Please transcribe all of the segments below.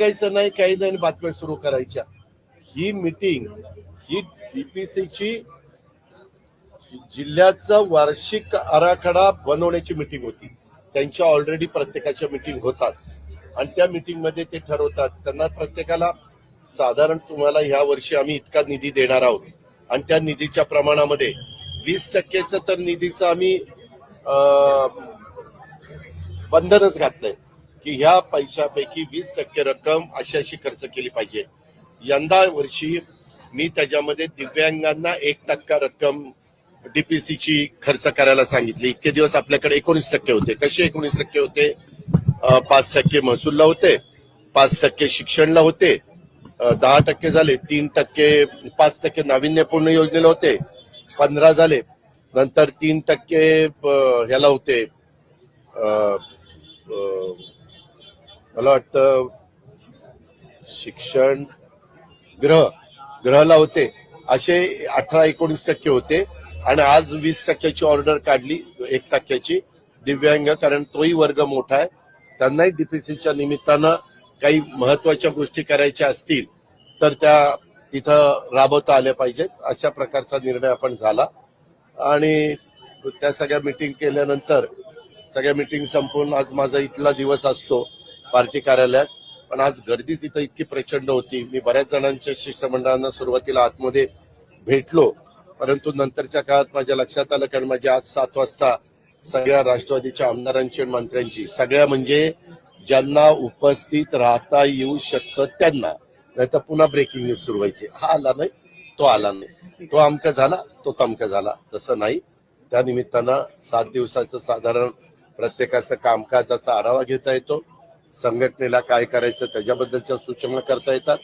बघायचं नाही काही नाही बातम्या सुरू करायच्या. ही मिटिंग ही डीपीसीची जिल्ह्याचा वार्षिक आराखडा बनवण्याची मिटिंग होती. त्यांच्या ऑलरेडी प्रत्येकाच्या मिटिंग होतात. आणि त्या मिटिंगमध्ये ते ठरवतात. त्यांना प्रत्येकाला साधारण तुम्हाला ह्या वर्षी आम्ही इतका निधी देणार आहोत. आणि त्या निधीच्या प्रमाणामध्ये वीस टक्केचं तर निधीचं आम्ही बंधनच घातलंय. की ह्या पैशापैकी वीस टक्के रक्कम अशी अशी खर्च केली पाहिजे. यंदा वर्षी मी त्याच्यामध्ये दिव्यांगांना एक टक्का रक्कम डीपीसीची खर्च करायला सांगितली. इतके दिवस आपल्याकडे एकोणीस टक्के होते. कसे एकोणीस टक्के होते? पाच टक्के महसूलला होते पाच टक्के शिक्षणला होते दहा टक्के झाले तीन टक्के पाच टक्के नाविन्यपूर्ण योजनेला होते पंधरा झाले नंतर तीन टक्के ह्याला होते मला वाटतं शिक्षण ग्रह ग्रहला होते. असे अठरा एकोणीस टक्के होते. आणि आज वीस टक्क्याची ऑर्डर काढली एक टक्क्याची दिव्यांग कारण तोही वर्ग मोठा आहे. त्यांनाही डीपीसीच्या निमित्तानं काही महत्त्वाच्या गोष्टी करायच्या असतील तर त्या इथं राबवता आल्या पाहिजेत. अशा प्रकारचा निर्णय आपण झाला. आणि त्या सगळ्या मिटिंग केल्यानंतर सगळ्या मिटिंग संपवून आज माझा इथला दिवस असतो. पार्टी कार्यालयात. पण आज गर्दीच इथं इतकी प्रचंड होती. मी बऱ्याच जणांच्या शिष्टमंडळांना सुरुवातीला आतमध्ये भेटलो. परंतु नंतरच्या काळात माझ्या लक्षात आलं कारण माझी आज सात वाजता सगळ्या राष्ट्रवादीच्या आमदारांची आणि मंत्र्यांची सगळ्या म्हणजे ज्यांना उपस्थित राहता येऊ शकतं त्यांना. नाही तर पुन्हा ब्रेकिंग न्यूज सुरू व्हायची. हा आला नाही तो आला नाही. तो अमका झाला तो तमका झाला. तसं नाही. त्या निमित्तानं सात दिवसाचं साधारण प्रत्येकाचं कामकाजाचा आढावा घेता येतो. संघटनेला काय करायचं त्याच्याबद्दलच्या सूचना करता येतात.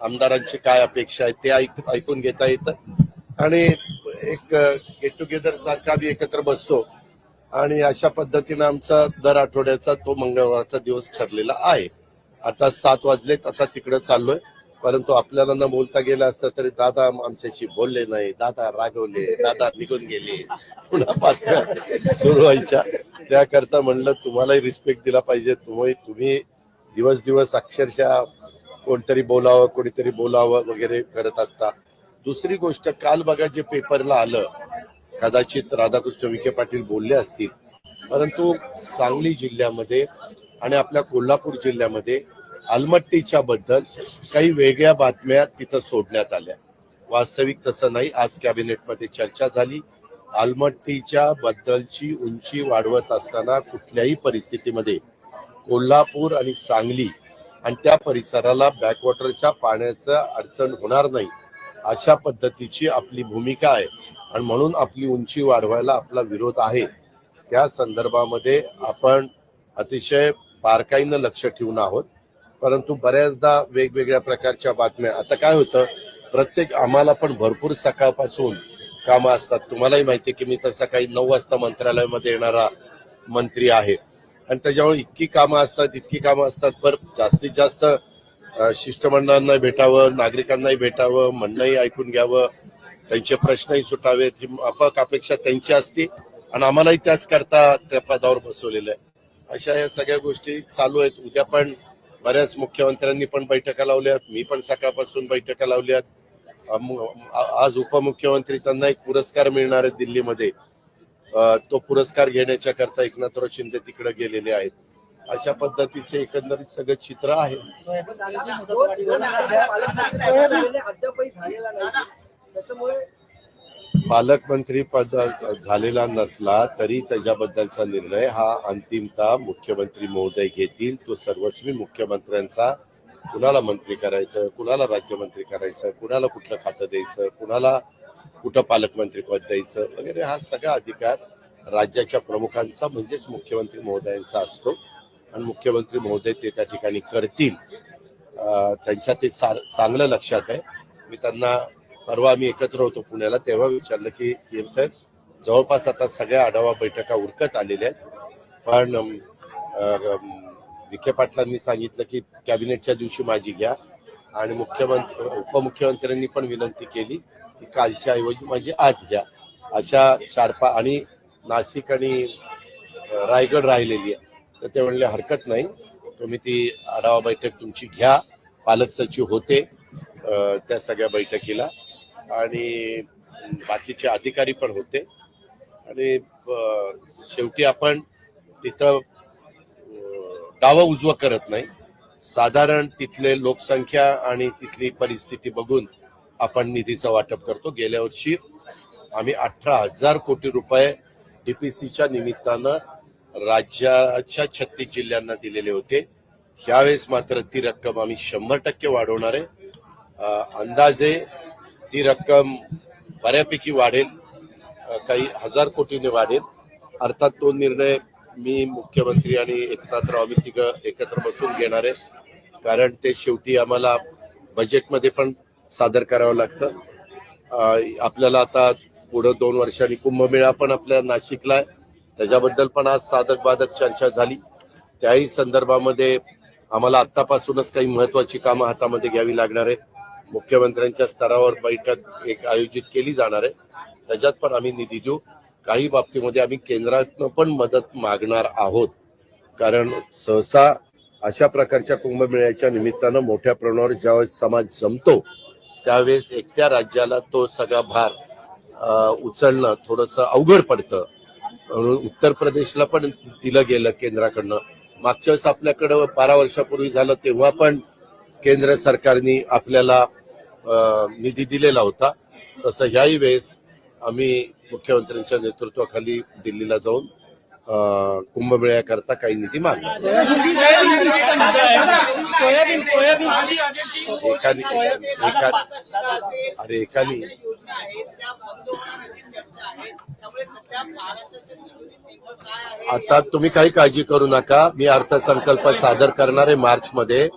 आमदारांची काय अपेक्षा आहे ते ऐक ऐकून घेता येतं. आणि एक गेट टुगेदर सारखा आम्ही एकत्र बसतो. आणि अशा पद्धतीनं आमचा दर आठवड्याचा तो मंगळवारचा दिवस ठरलेला आहे. आता सात वाजलेत आता तिकडे चाललोय. परंतु आपल्याला न बोलता गेलं असतं तरी दादा आमच्याशी बोलले नाही. दादा रागवले दादा निघून गेले. पुन्हा बातम्या सुरू व्हायच्या. त्याकरता म्हणलं तुम्हालाही रिस्पेक्ट दिला पाहिजे. तुम्ही तुम्ही दिवस दिवस अक्षरशः कोणतरी बोलावं कोणीतरी बोलावं वगैरे करत असता. दुसरी गोष्ट काल बघा जे पेपरला आलं कदाचित राधाकृष्ण विखे पाटील बोलले असतील. परंतु सांगली जिल्ह्यामध्ये आणि आपल्या कोल्हापूर जिल्ह्यामध्ये अलमट्टीच्या बद्दल काही वेगळ्या बातम्या तिथं सोडण्यात आल्या. वास्तविक तसं नाही. आज कॅबिनेटमध्ये चर्चा झाली. आलमट्टीच्या बद्दलची उंची वाढवत असताना कुठल्याही परिस्थितीमध्ये कोल्हापूर आणि सांगली आणि त्या परिसराला बॅकवॉटरच्या पाण्याचं अडचण होणार नाही अशा पद्धतीची आपली भूमिका आहे आणि म्हणून आपली उंची वाढवायला आपला विरोध आहे. त्या संदर्भामध्ये आपण अतिशय बारकाईनं लक्ष ठेवून आहोत. परंतु बऱ्याचदा वेगवेगळ्या प्रकारच्या बातम्या. आता काय होतं प्रत्येक आम्हाला पण भरपूर सकाळपासून कामं असतात. तुम्हालाही माहिती आहे की मी तर सकाळी नऊ वाजता मंत्रालयामध्ये येणारा मंत्री आहे. आणि त्याच्यामुळे इतकी कामं असतात इतकी कामं असतात. पर जास्तीत जास्त शिष्टमंडळांना भेटावं नागरिकांनाही भेटावं म्हणणंही ऐकून घ्यावं त्यांचे प्रश्नही सुटावेत ही आपक अपेक्षा त्यांची असते. आणि आम्हालाही त्याच करता त्या पदावर बसवलेलं आहे. अशा या सगळ्या गोष्टी चालू आहेत. उद्या पण बऱ्याच मुख्यमंत्र्यांनी पण बैठका लावल्यात मी पण सकाळपासून बैठका लावल्यात. आज उपमुख्यमंत्री त्यांना एक पुरस्कार मिळणार आहे दिल्लीमध्ये. तो पुरस्कार घेण्याच्या करता एकनाथराव शिंदे तिकडे गेलेले आहेत. अशा पद्धतीचे एकंदरीत सगळं चित्र आहे. अद्यापही झालेला नाही. त्याच्यामुळे पालकमंत्री पद झालेला नसला तरी त्याच्याबद्दलचा निर्णय हा अंतिमता मुख्यमंत्री महोदय घेतील. तो सर्वस्वी मुख्यमंत्र्यांचा कुणाला मंत्री करायचं कुणाला राज्यमंत्री करायचं कुणाला कुठलं खातं द्यायचं कुणाला कुठं पालकमंत्री पद द्यायचं वगैरे हा सगळा अधिकार राज्याच्या प्रमुखांचा म्हणजेच मुख्यमंत्री महोदयांचा असतो. आणि मुख्यमंत्री महोदय ते त्या ठिकाणी करतील. त्यांच्या ते सार- चांगलं लक्षात आहे. मी त्यांना परवा आम्ही एकत्र होतो पुण्याला तेव्हा विचारलं की सीएम साहेब जवळपास आता सगळ्या आढावा बैठका उरकत आलेल्या आहेत. पण विखे पाटलांनी सांगितलं की कॅबिनेटच्या दिवशी माझी घ्या. आणि मुख्यमंत्री उपमुख्यमंत्र्यांनी पण विनंती केली की कालच्या ऐवजी माझी आज घ्या. अशा चार पा आणि नाशिक आणि रायगड राहिलेली आहे. तर ते म्हणले हरकत नाही. तुम्ही ती आढावा बैठक तुमची घ्या. पालक सचिव होते त्या सगळ्या बैठकीला. आणि बाकीचे अधिकारी पण होते. आणि शेवटी आपण तिथं डावं उजवं करत नाही. साधारण तिथले लोकसंख्या आणि तिथली परिस्थिती बघून आपण निधीचं वाटप करतो. गेल्या वर्षी आम्ही अठरा हजार कोटी रुपये डीपीसीच्या निमित्तानं राज्याच्या छत्तीस जिल्ह्यांना दिलेले होते. ह्यावेळेस मात्र ती रक्कम आम्ही शंभर टक्के वाढवणार आहे. अंदाजे ती रक्कम बऱ्यापैकी वाढेल काही हजार कोटीने वाढेल. अर्थात तो निर्णय मी मुख्यमंत्री आणि एकनाथराव आम्ही तिघं एकत्र बसून घेणार आहे. कारण ते शेवटी आम्हाला बजेटमध्ये पण सादर करावं लागतं. आपल्याला आता पुढं दोन वर्षांनी कुंभमेळा पण आपल्या नाशिकला आहे. त्याच्याबद्दल पण आज साधक बाधक चर्चा झाली. त्याही संदर्भामध्ये आम्हाला आत्तापासूनच काही महत्वाची कामं हातामध्ये घ्यावी लागणार आहे मुख्यमंत्र्यांच्या स्तरावर बैठक एक आयोजित केली जाणार आहे. त्याच्यात पण आम्ही निधी देऊ. काही बाबतीमध्ये आम्ही केंद्रातनं पण मदत मागणार आहोत. कारण सहसा अशा प्रकारच्या कुंभमेळ्याच्या निमित्तानं मोठ्या प्रमाणावर ज्यावेळेस समाज जमतो त्यावेळेस एकट्या राज्याला तो सगळा भार उचलणं थोडस अवघड पडतं. म्हणून उत्तर प्रदेशला पण दिलं गेलं केंद्राकडनं. मागच्या वेळेस आपल्याकडं बारा वर्षापूर्वी झालं तेव्हा पण केंद्र सरकारने आपल्याला निधी दिलेला होता. तसं ह्याही वेळेस आम्ही मुख्यमंत्र्यांच्या नेतृत्वाखाली दिल्लीला जाऊन कुंभमेळ्याकरता काही निधी मागला एकाने एका अरे एकाने आता तुम्ही काही काळजी करू नका. मी अर्थसंकल्प सादर करणार आहे मार्च मध्ये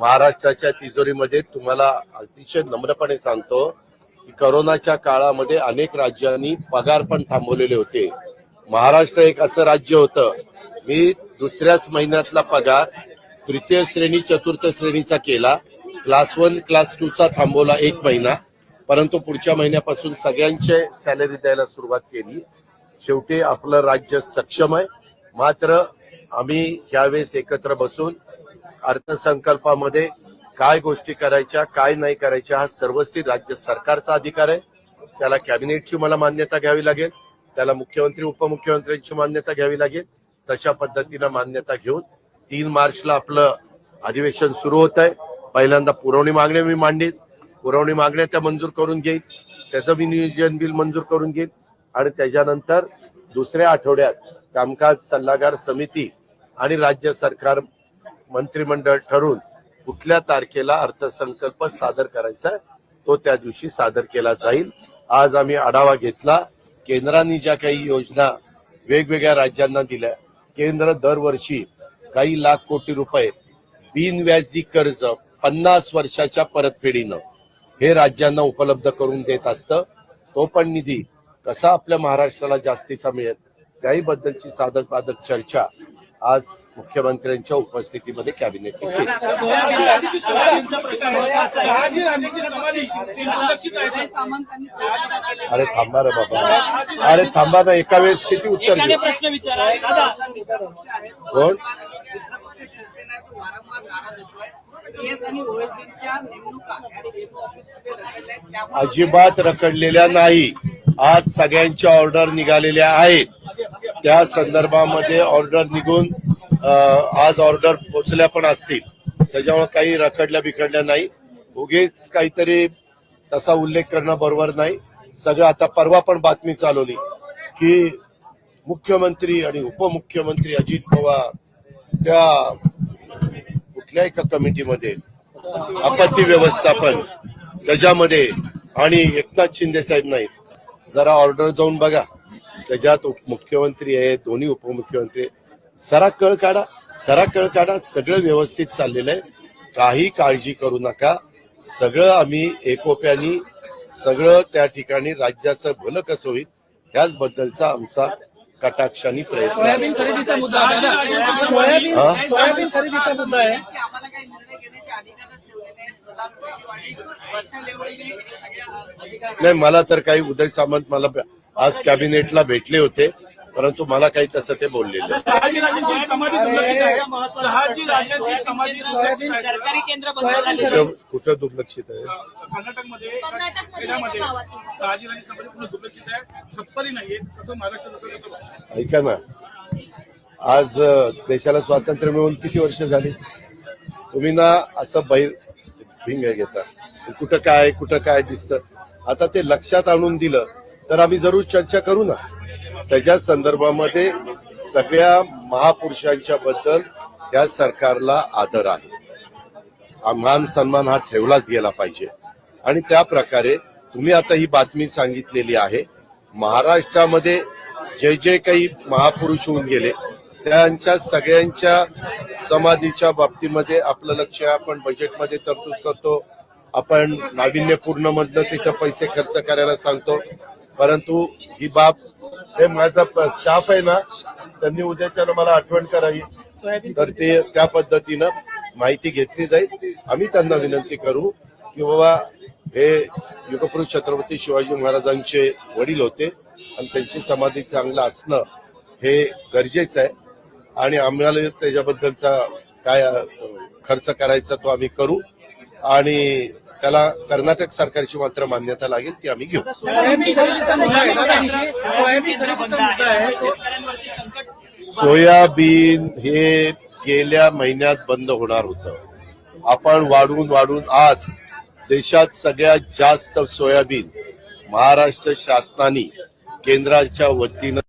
महाराष्ट्राच्या तिजोरीमध्ये तुम्हाला अतिशय नम्रपणे सांगतो की करोनाच्या काळामध्ये अनेक राज्यांनी पगार पण थांबवलेले होते. महाराष्ट्र एक असं राज्य होतं. मी दुसऱ्याच महिन्यातला पगार तृतीय श्रेणी चतुर्थ श्रेणीचा केला. क्लास वन क्लास टू चा थांबवला एक महिना. परंतु पुढच्या महिन्यापासून सगळ्यांचे सॅलरी द्यायला सुरुवात केली. शेवटी आपलं राज्य सक्षम आहे. मात्र आम्ही ह्यावेळेस एकत्र बसून अर्थसंकल्पामध्ये काय गोष्टी करायच्या काय नाही करायच्या हा सर्वस्वी राज्य सरकारचा अधिकार आहे. त्याला कॅबिनेटची मला मान्यता घ्यावी लागेल. त्याला मुख्यमंत्री उपमुख्यमंत्र्यांची मान्यता घ्यावी लागेल. तशा पद्धतीनं मान्यता घेऊन तीन मार्चला आपलं अधिवेशन सुरू होत आहे. पहिल्यांदा पुरवणी मागण्या मी मांडीन. पुरवणी मागण्या त्या मंजूर करून घेईल त्याचं मी नियोजन बिल मंजूर करून घेईल आणि त्याच्यानंतर दुसऱ्या आठवड्यात कामकाज सल्लागार समिती आणि राज्य सरकार मंत्रिमंडळ ठरून कुठल्या तारखेला अर्थसंकल्प सादर करायचा आहे, तो त्या दिवशी सादर केला जाईल. आज आम्ही आढावा घेतला केंद्राने ज्या काही योजना वेगवेगळ्या राज्यांना दिल्या. केंद्र दरवर्षी काही लाख कोटी रुपये बिनव्याजी कर्ज पन्नास वर्षाच्या परतफेडीनं हे राज्यांना उपलब्ध करून देत असतं. तो पण निधी कसा आपल्या महाराष्ट्राला जास्तीचा मिळेल त्याही बद्दलची साधक बाधक चर्चा आज मुख्यमंत्र्यांच्या उपस्थितीमध्ये सोयाबीन अरे थांबा रे बाबा. अरे थांबा ना एका वेळेस किती उत्तर प्रश्न विचारा कोण? अजिबात रखडलेल्या नाही. आज सगळ्यांच्या ऑर्डर निघालेल्या आहेत. त्या संदर्भामध्ये ऑर्डर निघून आज ऑर्डर पोचल्या पण असतील. त्याच्यामुळे काही रखडल्या बिखडल्या नाही. उगीच काहीतरी तसा उल्लेख करणं बरोबर नाही. सगळं आता परवा पण बातमी चालवली की मुख्यमंत्री आणि उपमुख्यमंत्री अजित पवार त्या कुठल्या एका कमिटीमध्ये आपत्ती व्यवस्थापन त्याच्यामध्ये आणि एकनाथ शिंदे साहेब नाहीत. जरा ऑर्डर जाऊन बघा. त्याच्यात मुख्यमंत्री आहे दोन्ही उपमुख्यमंत्री. सरा कळ काढा सरा कळ काढा सगळं व्यवस्थित चाललेलं आहे काही काळजी करू नका सगळं आम्ही एकोप्यानी सगळं त्या ठिकाणी राज्याचं भलं कसं होईल ह्याच बद्दलचा आमचा कटाक्षाने प्रयत्न सोयाबीन असतो. खरेदीचा मुद्दा आहे दादा. सोयाबीन? सोयाबीन खरेदीचा मुद्दा आहे की आम्हाला काही निर्णय घेण्याचे अधिकारच ठेवले नाहीत प्रधान सचिव आणि वरच्या लेवलने सगळ्या अधिकार नाही मला तर काही उदय सामंत मला आज कॅबिनेटला भेटले होते परंतु मला काही तसं ते बोललेलं कुठं कुठं दुर्लक्षित आहे. ऐका ना. आज देशाला स्वातंत्र्य मिळून किती वर्ष झाली? तुम्ही ना असं बैर भिंग घेता. कुठं काय कुठं काय दिसतं? आता ते लक्षात आणून दिलं. तर आम्ही जरूर चर्चा करू ना. त्याच्या संदर्भामध्ये सगळ्या महापुरुषांच्या बद्दल या सरकारला आदर आहे. मान सन्मान हा ठेवलाच गेला पाहिजे. आणि त्या प्रकारे तुम्ही आता ही बातमी सांगितलेली आहे. महाराष्ट्रामध्ये जे जे काही महापुरुष होऊन गेले त्यांच्या सगळ्यांच्या समाधीच्या बाबतीमध्ये आपलं लक्ष आपण बजेटमध्ये तरतूद करतो. आपण नाविन्यपूर्ण मधनं तिथं पैसे खर्च करायला सांगतो. परंतु ही बाब हे माझा स्टाफ आहे ना त्यांनी उद्याच्याला मला आठवण करावी. तर ते त्या पद्धतीनं माहिती घेतली जाईल. आम्ही त्यांना विनंती करू की बाबा हे युगपुरुष छत्रपती शिवाजी महाराजांचे वडील होते आणि त्यांची समाधी चांगलं असणं हे गरजेचं आहे. आणि आम्हाला त्याच्याबद्दलचा काय खर्च करायचा तो आम्ही करू. आणि त्याला कर्नाटक सरकारची मात्र मान्यता लागेल ती आम्ही घेऊ. सोयाबीन हे गेल्या महिन्यात बंद होणार होतं. आपण वाढून वाढून आज देशात सगळ्यात जास्त सोयाबीन महाराष्ट्र शासनाने केंद्राच्या वतीनं